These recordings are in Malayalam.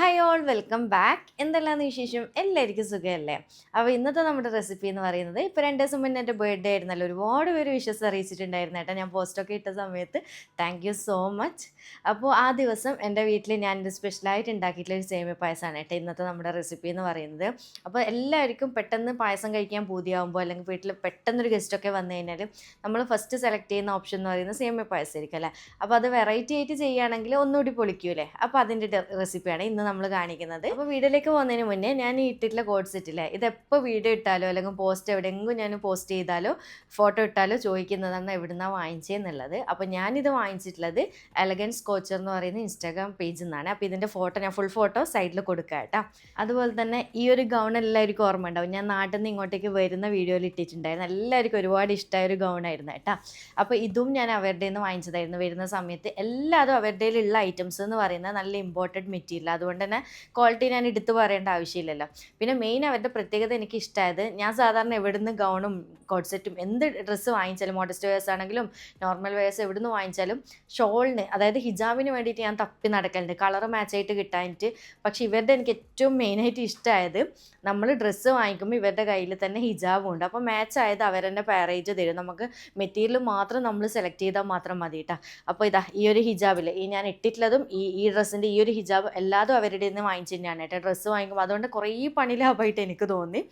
ഹായ് ഓൾ വെൽക്കം ബാക്ക് എന്തെല്ലാം വിശേഷം? എല്ലാവർക്കും സുഖമല്ലേ? അപ്പോൾ ഇന്നത്തെ നമ്മുടെ റെസിപ്പി എന്ന് പറയുന്നത് ഇപ്പോൾ രണ്ട് ദിവസം മുന്നേ എന്റെ ബർത്ത്ഡേ ആയിരുന്നല്ലോ. ഒരുപാട് പേര് വിശ്വസ് അറിയിച്ചിട്ടുണ്ടായിരുന്നു കേട്ടോ ഞാൻ പോസ്റ്റൊക്കെ ഇട്ട സമയത്ത്. താങ്ക് യു സോ മച്ച് അപ്പോൾ ആ ദിവസം എന്റെ വീട്ടിൽ ഞാൻ സ്പെഷ്യലായിട്ട് ഉണ്ടാക്കിയിട്ടുള്ള ഒരു സേമിയ പായസമാണ് കേട്ടോ ഇന്നത്തെ നമ്മുടെ റെസിപ്പി എന്ന് പറയുന്നത്. അപ്പോൾ എല്ലാവർക്കും പെട്ടെന്ന് പായസം കഴിക്കാൻ പൂതിയാവുമ്പോൾ അല്ലെങ്കിൽ വീട്ടിൽ പെട്ടെന്നൊരു ഗസ്റ്റൊക്കെ വന്നു കഴിഞ്ഞാൽ നമ്മൾ ഫസ്റ്റ് സെലക്ട് ചെയ്യുന്ന ഓപ്ഷൻ എന്ന് പറയുന്നത് സേമിയ പായസം ആയിരിക്കും അല്ലേ? അപ്പോൾ അത് വെറൈറ്റി ആയിട്ട് ചെയ്യുകയാണെങ്കിൽ ഒന്നുകൂടി പൊളിക്കൂലേ അപ്പോൾ അതിന്റെ റെസിപ്പിയാണ് ഇന്ന് നമ്മൾ കാണിക്കുന്നത്. അപ്പോൾ വീഡിയോയിലേക്ക് പോകുന്നതിന് മുന്നേ ഞാൻ ഈ ഇട്ടിട്ടുള്ള കോഡ് ഇത് എപ്പോൾ വീഡിയോ ഇട്ടാലോ അല്ലെങ്കിൽ പോസ്റ്റ് എവിടെയെങ്കിലും ഞാൻ പോസ്റ്റ് ചെയ്താലോ ഫോട്ടോ ഇട്ടാലോ ചോദിക്കുന്നതാണ് എവിടുന്നാണ് വാങ്ങിച്ചതെന്നുള്ളത് അപ്പോൾ ഞാനിത് വാങ്ങിച്ചിട്ടുള്ളത് എലഗൻസ് കോച്ചർ എന്ന് പറയുന്ന ഇൻസ്റ്റാഗ്രാം പേജിൽ നിന്നാണ് അപ്പോൾ ഇതിന്റെ ഫോട്ടോ ഞാൻ ഫുൾ ഫോട്ടോ സൈഡിൽ കൊടുക്കുക കേട്ടോ. അതുപോലെ തന്നെ ഈ ഒരു ഗൗൺ എല്ലാവർക്കും ഓർമ്മ ഉണ്ടാവും. ഞാൻ നാട്ടിൽ നിന്ന് ഇങ്ങോട്ടേക്ക് വരുന്ന വീഡിയോയിൽ ഇട്ടിട്ടുണ്ടായിരുന്നു. എല്ലാവർക്കും ഒരുപാട് ഇഷ്ടമായ ഒരു ഗൗൺ ആയിരുന്നു കേട്ടോ. അപ്പോൾ ഇതും ഞാൻ അവരുടെ നിന്ന് വാങ്ങിച്ചതായിരുന്നു. വരുന്ന സമയത്ത് എല്ലാതും അവരുടെ ഉള്ള ഐറ്റംസ് എന്ന് പറയുന്നത് നല്ല ഇമ്പോർട്ടന്റ് മെറ്റീരിയൽ അതുകൊണ്ട് തന്നെ ക്വാളിറ്റി ഞാൻ എടുത്തു പറയേണ്ട ആവശ്യമില്ലല്ലോ. പിന്നെ മെയിൻ അവരുടെ പ്രത്യേകത എനിക്ക് ഇഷ്ടമായത് ഞാൻ സാധാരണ എവിടുന്ന് ഗൗണും കോഡ്സെറ്റും സെറ്റും എന്ത് ഡ്രസ്സ് വാങ്ങിച്ചാലും മോഡസ്റ്റ് വെയേഴ്സ് ആണെങ്കിലും നോർമൽ വെയേഴ്സ് എവിടുന്ന് വാങ്ങിച്ചാലും ഷോളിന് അതായത് ഹിജാബിന് വേണ്ടിയിട്ട് ഞാൻ തപ്പി നടക്കലുണ്ട്. കളർ മാച്ചായിട്ട് കിട്ടാനിട്ട് പക്ഷേ ഇവരുടെ എനിക്ക് ഏറ്റവും മെയിനായിട്ട് ഇഷ്ടമായത് നമ്മൾ ഡ്രസ്സ് വാങ്ങിക്കുമ്പോൾ ഇവരുടെ കയ്യിൽ തന്നെ ഹിജാബും ഉണ്ട്. അപ്പോൾ മാച്ച് ആയത് അവരെന്നെ പാരേജ് തരും. നമുക്ക് മെറ്റീരിയൽ മാത്രം നമ്മൾ സെലക്ട് ചെയ്താൽ മാത്രം മതി കേട്ടോ അപ്പോൾ ഇതാ ഈ ഒരു ഹിജാബിൽ ഈ ഞാൻ ഇട്ടിട്ടുള്ളതും ഈ ഈ ഡ്രസ്സിന്റെ ഈ ഒരു ഹിജാബ് എല്ലാതും അവരുടെ നിന്ന് വാങ്ങിച്ചു തന്നെയാണ് കേട്ടോ. ഡ്രസ്സ് വാങ്ങിക്കുമ്പോൾ അതുകൊണ്ട് കുറേ പണി ലാഭമായിട്ട് എനിക്ക് തോന്നി.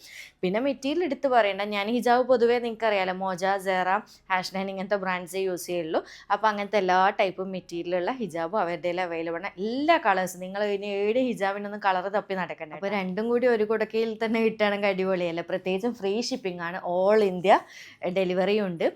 പിന്നെ മെറ്റീരിയൽ എടുത്ത് പറയണ്ട ഞാൻ ഹിജാബ് പൊതുവേ നിങ്ങൾക്കറിയാലോ മോജ സെറ ഹാഷ് നൈൻ ഇങ്ങനത്തെ ബ്രാൻഡ്സേ യൂസ് ചെയ്യുള്ളൂ. അപ്പോൾ അങ്ങനത്തെ എല്ലാ ടൈപ്പും മെറ്റീരിയലുള്ള ഹിജാബും അവരുടെ അവൈലബിൾ ആണ്. എല്ലാ കളേഴ്സും നിങ്ങൾ ഇനി ഏഴ് ഹിജാബിനൊന്നും കളർ തപ്പി നടക്കണ്ട അപ്പോൾ രണ്ടും കൂടി ഒരു കുടക്കയിൽ തന്നെ കിട്ടുകയാണെങ്കിൽ അടിപൊളിയല്ലേ? പ്രത്യേകിച്ചും ഫ്രീ ഷിപ്പിംഗ് ആണ്. ഓൾ ഇന്ത്യ ഡെലിവറി ഉണ്ട്.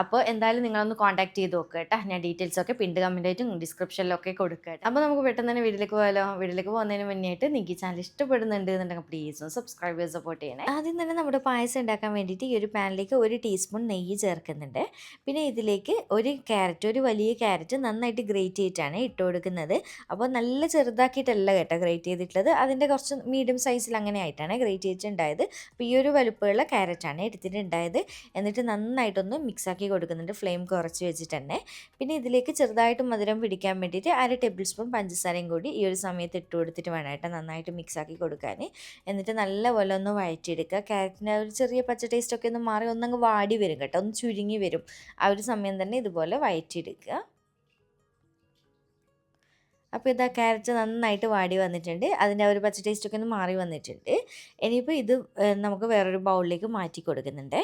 അപ്പോൾ എന്തായാലും നിങ്ങളൊന്ന് കോൺടാക്ട് ചെയ്ത് നോക്കുക കേട്ടോ. ഞാൻ ഡീറ്റെയിൽസ് ഒക്കെ പിണ്ട് കമന്റായിട്ടും ഡിസ്ക്രിപ്ഷനിലൊക്കെ കൊടുക്കുക അപ്പോൾ നമുക്ക് പെട്ടെന്ന് തന്നെ വീട്ടിലേക്ക് പോയാലോ? വീട്ടിലേക്ക് പോകുന്നതിന് മുന്നേ ആയിട്ട് നിങ്ങൾക്ക് ചാനൽ ഇഷ്ടപ്പെടുന്നുണ്ട് എന്നുണ്ടെങ്കിൽ പ്ലീസ് ഒന്ന് സബ്സ്ക്രൈബ് ചെയ്ത് സപ്പോർട്ട് ചെയ്യണേ. ആദ്യം തന്നെ നമ്മുടെ പായസം ഉണ്ടാക്കാൻ വേണ്ടിയിട്ട് ഈ ഒരു പാനിലേക്ക് ഒരു ടീസ്പൂൺ നെയ്യ് ചേർക്കുന്നുണ്ട്. പിന്നെ ഇതിലേക്ക് ഒരു ക്യാരറ്റ് ഒരു വലിയ ക്യാരറ്റ് നന്നായിട്ട് ഗ്രേറ്റ് ചെയ്തിട്ടാണ് ഇട്ട് കൊടുക്കുന്നത്. അപ്പോൾ നല്ല ചെറുതാക്കിയിട്ടല്ല കേട്ടോ ഗ്രേറ്റ് ചെയ്തിട്ടുള്ളത്. അതിന്റെ കുറച്ച് മീഡിയം സൈസിൽ അങ്ങനെ ആയിട്ടാണ് ഗ്രേറ്റ് ചെയ്തിട്ടുണ്ടായത്. അപ്പോൾ ഈ ഒരു വലുപ്പമുള്ള ക്യാരറ്റാണ് എടുത്തിട്ടുണ്ടായത്. എന്നിട്ട് നന്നായിട്ടൊന്ന് മിക്സ് ആക്കി കൊടുക്കുന്നുണ്ട്. ഫ്ലെയിം കുറച്ച് വെച്ചിട്ട് തന്നെ. പിന്നെ ഇതിലേക്ക് ചെറുതായിട്ട് മധുരം പിടിക്കാൻ വേണ്ടിയിട്ട് അര ടേബിൾ സ്പൂൺ പഞ്ചസാരയും കൂടി ഈ ഒരു സമയത്ത് ഇട്ട് കൊടുത്തിട്ട് വേണം കേട്ടോ നന്നായിട്ട് മിക്സ് ആക്കി കൊടുക്കാൻ. എന്നിട്ട് നല്ലപോലെ ഒന്ന് വഴറ്റിയെടുക്കുക. ക്യാരറ്റിന്റെ ഒരു ചെറിയ പച്ച ടേസ്റ്റൊക്കെ ഒന്ന് മാറി ഒന്നങ്ങ് വാടി വരും കേട്ടോ. ഒന്ന് ചുരുങ്ങി വരും. ആ ഒരു സമയം തന്നെ ഇതുപോലെ വഴറ്റിയെടുക്കുക. അപ്പോൾ ഇതാ ക്യാരറ്റ് നന്നായിട്ട് വാടി വന്നിട്ടുണ്ട്. അതിന്റെ ഒരു പച്ച ടേസ്റ്റൊക്കെ ഒന്ന് മാറി വന്നിട്ടുണ്ട്. ഇനിയിപ്പോൾ ഇത് നമുക്ക് വേറൊരു ബൗളിലേക്ക് മാറ്റി കൊടുക്കുന്നുണ്ട്.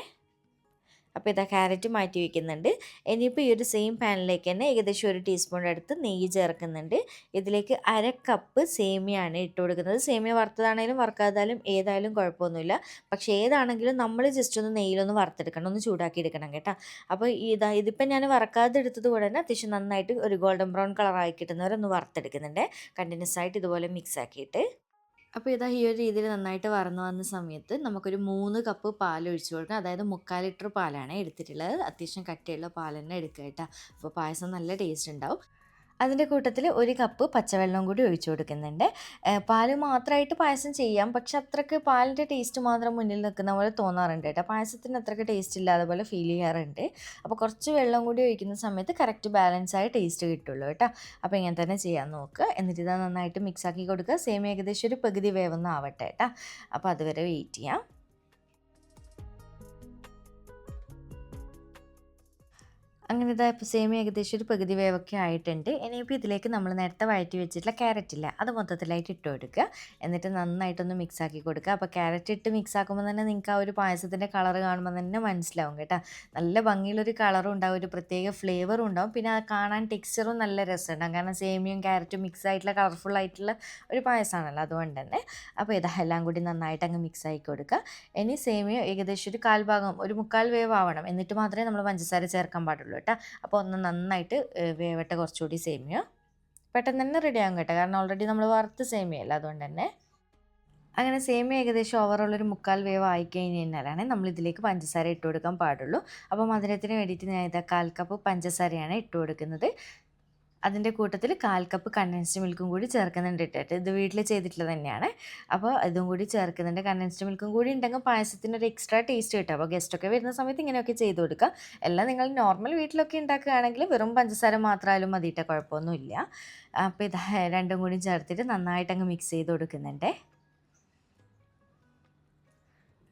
അപ്പോൾ ഇതാ ക്യാരറ്റ് മാറ്റി വയ്ക്കുന്നുണ്ട് ഇനിയിപ്പോൾ ഈ ഒരു സെയിം പാനിലേക്ക് തന്നെ ഏകദേശം ഒരു ടീസ്പൂൺ അടുത്ത് നെയ്യ് ചേർക്കുന്നുണ്ട്. ഇതിലേക്ക് അര കപ്പ് സേമിയാണ് ഇട്ട് കൊടുക്കുന്നത്. സേമിയ വറുത്തതാണെങ്കിലും വറുക്കാതായാലും ഏതായാലും കുഴപ്പമൊന്നുമില്ല. പക്ഷേ ഏതാണെങ്കിലും നമ്മൾ ജസ്റ്റ് ഒന്ന് നെയ്യിലൊന്ന് വറുത്തെടുക്കണം ഒന്ന് ചൂടാക്കി എടുക്കണം കേട്ടോ. അപ്പോൾ ഇതാ ഇതിപ്പോൾ ഞാൻ വറക്കാതെ എടുത്തത് കൊണ്ട് തന്നെ അത്യാവശ്യം നന്നായിട്ട് ഒരു ഗോൾഡൻ ബ്രൗൺ കളറായി കിട്ടുന്നവരെ ഒന്ന് വറുത്തെടുക്കുന്നുണ്ട്. കണ്ടിന്യൂസ് ആയിട്ട് ഇതുപോലെ മിക്സ് ആക്കിയിട്ട്. അപ്പോൾ ഇതാ ഈ ഒരു രീതിയിൽ നന്നായിട്ട് വറന്നു വന്ന സമയത്ത് നമുക്കൊരു മൂന്ന് കപ്പ് പാൽ ഒഴിച്ചു കൊടുക്കാം അതായത് മുക്കാൽ ലിറ്റർ പാലാണ് എടുത്തിട്ടുള്ളത്. അത്യാവശ്യം കട്ടിയുള്ള പാൽ തന്നെ എടുക്കുക കേട്ടോ. അപ്പോൾ പായസം നല്ല ടേസ്റ്റ് ഉണ്ടാവും. അതിന്റെ കൂട്ടത്തിൽ ഒരു കപ്പ് പച്ചവെള്ളം കൂടി ഒഴിച്ചു കൊടുക്കുന്നുണ്ട്. പാൽ മാത്രമായിട്ട് പായസം ചെയ്യാം. പക്ഷെ അത്രയ്ക്ക് പാലിന്റെ ടേസ്റ്റ് മാത്രം മുന്നിൽ നിൽക്കുന്ന പോലെ തോന്നാറുണ്ട് കേട്ടോ. പായസത്തിന് അത്രയ്ക്ക് ടേസ്റ്റ് ഇല്ലാതെ പോലെ ഫീൽ ചെയ്യാറുണ്ട്. അപ്പോൾ കുറച്ച് വെള്ളം കൂടി ഒഴിക്കുന്ന സമയത്ത് കറക്റ്റ് ബാലൻസ് ആയ ടേസ്റ്റ് കിട്ടുള്ളൂ കേട്ടോ. അപ്പോൾ ഇങ്ങനെ തന്നെ ചെയ്യാൻ നോക്കുക എന്നിട്ട് ഇത് നന്നായിട്ട് മിക്സ് ആക്കി കൊടുക്കുക. സെയിം ഏകദേശം ഒരു പകുതി വേവൊന്നും ആവട്ടെ കേട്ടോ. അപ്പോൾ അതുവരെ വെയിറ്റ് ചെയ്യാം. അങ്ങനെ ഇതാ ഇപ്പോൾ സെയിം ഏകദേശം ഒരു പകുതി വേവൊക്കെ ആയിട്ടുണ്ട്. ഇനിയിപ്പോൾ ഇതിലേക്ക് നമ്മൾ നേരത്തെ വഴറ്റി വെച്ചിട്ടുള്ള ക്യാരറ്റ് ഇല്ല അത് മൊത്തത്തിലായിട്ട് ഇട്ട് കൊടുക്കുക. എന്നിട്ട് നന്നായിട്ടൊന്ന് മിക്സ് ആക്കി കൊടുക്കുക. അപ്പോൾ ക്യാരറ്റ് ഇട്ട് മിക്സ് ആക്കുമ്പോൾ തന്നെ നിങ്ങൾക്ക് ആ ഒരു പായസത്തിന്റെ കളർ കാണുമ്പോൾ തന്നെ മനസ്സിലാവും കേട്ടോ. നല്ല ഭംഗിയുള്ളൊരു കളറും ഉണ്ടാവും ഒരു പ്രത്യേക ഫ്ലേവറും ഉണ്ടാവും. പിന്നെ അത് കാണാൻ ടെക്സ്ചറും നല്ല രസമുണ്ടാവും കാരണം സേമിയും ക്യാരറ്റും മിക്സ് ആയിട്ടുള്ള കളർഫുൾ ആയിട്ടുള്ള ഒരു പായസമാണല്ലോ അതുകൊണ്ട് തന്നെ. അപ്പോൾ ഇതാ എല്ലാം കൂടി നന്നായിട്ട് അങ്ങ് മിക്സ് ആക്കി കൊടുക്കുക. ഇനി സേമിയ ഏകദേശം ഒരു കാൽ ഭാഗം ഒരു മുക്കാൽ വേവ് ആവണം. എന്നിട്ട് മാത്രമേ നമ്മൾ പഞ്ചസാര ചേർക്കാൻ പാടുള്ളൂ. കേട്ടോ. അപ്പോൾ ഒന്ന് നന്നായിട്ട് വേവട്ട കുറച്ചുകൂടി സേമിയ പെട്ടെന്ന് തന്നെ റെഡി ആകും കേട്ടോ. കാരണം ഓൾറെഡി നമ്മൾ വറുത്ത് സേമിയല്ല അതുകൊണ്ട് തന്നെ. അങ്ങനെ സേമിയ ഏകദേശം ഓവറോൾ ഒരു മുക്കാൽ വേവ് ആയി കഴിഞ്ഞ് കഴിഞ്ഞാലാണ് നമ്മൾ ഇതിലേക്ക് പഞ്ചസാര ഇട്ട് കൊടുക്കാൻ പാടുള്ളൂ. അപ്പോൾ മധുരത്തിന് വേണ്ടിയിട്ട് ഞാൻ ഇതാ കാൽ കപ്പ് പഞ്ചസാരയാണ് ഇട്ട് കൊടുക്കുന്നത്. അതിന്റെ കൂട്ടത്തിൽ കാൽ കപ്പ് കണ്ടൻസ്ഡ് മിൽക്കും കൂടി ചേർക്കുന്നുണ്ട് ഇട്ടിട്ട് ഇത് വീട്ടിൽ ചെയ്തിട്ടുള്ളത് തന്നെയാണ്. അപ്പോൾ ഇതും കൂടി ചേർക്കുന്നുണ്ട്. കണ്ടൻസ്ഡ് മിൽക്കും കൂടി ഉണ്ടെങ്കിൽ പായസത്തിന് ഒരു എക്സ്ട്രാ ടേസ്റ്റ് കിട്ടും. അപ്പോൾ ഗസ്റ്റൊക്കെ വരുന്ന സമയത്ത് ഇങ്ങനെയൊക്കെ ചെയ്ത് കൊടുക്കുക. എല്ലാം നിങ്ങൾ നോർമൽ വീട്ടിലൊക്കെ ഉണ്ടാക്കുകയാണെങ്കിൽ വെറും പഞ്ചസാര മാത്രമായാലും മതിയിട്ട കുഴപ്പമൊന്നുമില്ല. അപ്പോൾ ഇത് രണ്ടും കൂടി ചേർത്തിട്ട് നന്നായിട്ട് അങ്ങ് മിക്സ് ചെയ്ത് കൊടുക്കുന്നുണ്ടേ.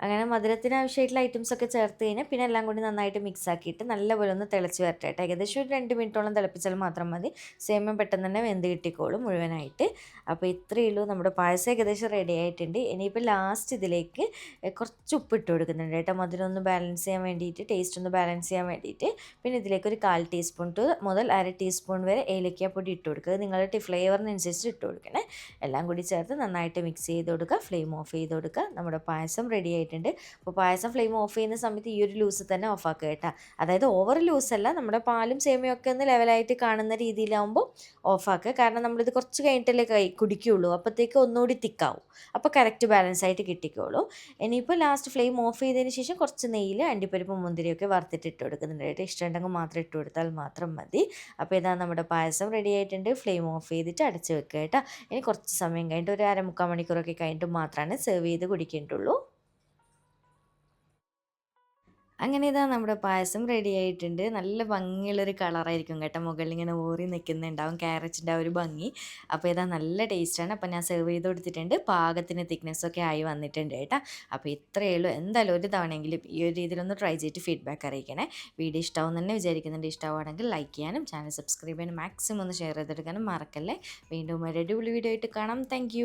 അങ്ങനെ മധുരത്തിന് ആവശ്യമായിട്ടുള്ള ഐറ്റംസ് ഒക്കെ ചേർത്ത് കഴിഞ്ഞാൽ പിന്നെ എല്ലാം കൂടി നന്നായിട്ട് മിക്സ് ആക്കിയിട്ട് നല്ലപോലെ ഒന്ന് തിളച്ച് വരട്ടെ. ഏകദേശം ഒരു രണ്ട് മിനിറ്റോളം തിളപ്പിച്ചാൽ മാത്രം മതി. സേമ്യം പെട്ടെന്ന് തന്നെ വെന്ത് കിട്ടിക്കോളും മുഴുവനായിട്ട്. അപ്പോൾ ഇത്രയേ ഉള്ളൂ. നമ്മുടെ പായസം ഏകദേശം റെഡി ആയിട്ടുണ്ട്. ഇനിയിപ്പോൾ ലാസ്റ്റ് ഇതിലേക്ക് കുറച്ച് ഉപ്പ് ഇട്ട് കൊടുക്കുന്നുണ്ട് കേട്ടോ. മധുരം ഒന്ന് ബാലൻസ് ചെയ്യാൻ വേണ്ടിയിട്ട് ടേസ്റ്റ് ഒന്ന് ബാലൻസ് ചെയ്യാൻ വേണ്ടിയിട്ട്. പിന്നെ ഇതിലേക്ക് ഒരു കാൽ ടീസ്പൂൺ ടു മുതൽ അര ടീസ്പൂൺ വരെ ഏലക്കാപ്പൊടി ഇട്ട് കൊടുക്കുക. നിങ്ങളുടെ ഫ്ലേവറിനനുസരിച്ച് ഇട്ട് കൊടുക്കണേ. എല്ലാം കൂടി ചേർത്ത് നന്നായിട്ട് മിക്സ് ചെയ്ത് കൊടുക്കുക. ഫ്ലെയിം ഓഫ് ചെയ്ത് കൊടുക്കുക. നമ്മുടെ പായസം റെഡി ആയിട്ടുണ്ട്. അപ്പോൾ പായസം ഫ്ലെയിം ഓഫ് ചെയ്യുന്ന സമയത്ത് ഈ ഒരു ലൂസ് തന്നെ ഓഫ് ആക്കുക കേട്ടോ. അതായത് ഓവർ ലൂസ് അല്ല നമ്മുടെ പാലും സേമിയൊക്കെ ഒന്ന് ലെവലായിട്ട് കാണുന്ന രീതിയിലാവുമ്പോൾ ഓഫ് ആക്കുക. കാരണം നമ്മളിത് കുറച്ച് കഴിഞ്ഞിട്ടല്ലേ കൈ കുടിക്കുകയുള്ളൂ അപ്പോഴത്തേക്ക് ഒന്നുകൂടി തിക്കാവും അപ്പോൾ കറക്റ്റ് ബാലൻസ് ആയിട്ട് കിട്ടിക്കോളൂ. ഇനിയിപ്പോൾ ലാസ്റ്റ് ഫ്ലെയിം ഓഫ് ചെയ്തതിന് ശേഷം കുറച്ച് നെയ്യിൽ അണ്ടിപ്പരിപ്പും മുന്തിരിയൊക്കെ വറുത്തിട്ട് ഇട്ട് കൊടുക്കുന്നുണ്ട് കേട്ടോ. ഇഷ്ടമുണ്ടെങ്കിൽ മാത്രം ഇട്ട് കൊടുത്താൽ മാത്രം മതി. അപ്പോൾ ഇതാ നമ്മുടെ പായസം റെഡി ആയിട്ടുണ്ട്. ഫ്ലെയിം ഓഫ് ചെയ്തിട്ട് അടച്ച് വെക്കുക കേട്ടോ. ഇനി കുറച്ച് സമയം കഴിഞ്ഞിട്ട് ഒരു അരമുക്കാൽ മണിക്കൂറൊക്കെ കഴിഞ്ഞിട്ട് മാത്രമാണ് സെർവ് ചെയ്ത് കുടിക്കേണ്ടുള്ളൂ അങ്ങനെ ഇതാ നമ്മുടെ പായസം റെഡി ആയിട്ടുണ്ട്. നല്ല ഭംഗിയുള്ളൊരു കളറായിരിക്കും കേട്ടോ. മുകളിൽ ഇങ്ങനെ ഊറി നിൽക്കുന്നുണ്ടാവും. ക്യാരറ്റിന്റെ ആ ഒരു ഭംഗി. അപ്പോൾ ഇതാ നല്ല ടേസ്റ്റാണ് അപ്പോൾ ഞാൻ സെർവ് ചെയ്ത് കൊടുത്തിട്ടുണ്ട്. പാകത്തിന് തിക്നെസ്സൊക്കെ ആയി വന്നിട്ടുണ്ട് കേട്ടോ. അപ്പോൾ ഇത്രയേ ഉള്ളൂ. എന്തായാലും ഒരു തവണയെങ്കിലും ഈ ഒരു രീതിയിലൊന്ന് ട്രൈ ചെയ്തിട്ട് ഫീഡ്ബാക്ക് അറിയിക്കണേ. വീഡിയോ ഇഷ്ടമാവും തന്നെ വിചാരിക്കുന്നുണ്ട്. ഇഷ്ടമാവുകയാണെങ്കിൽ ലൈക്ക് ചെയ്യാനും ചാനൽ സബ്സ്ക്രൈബ് ചെയ്യാനും മാക്സിമം ഒന്ന് ഷെയർ ചെയ്തെടുക്കാനും മറക്കല്ലേ. വീണ്ടും ഒരു അടിപൊളി വീഡിയോ ആയിട്ട് കാണാം. താങ്ക്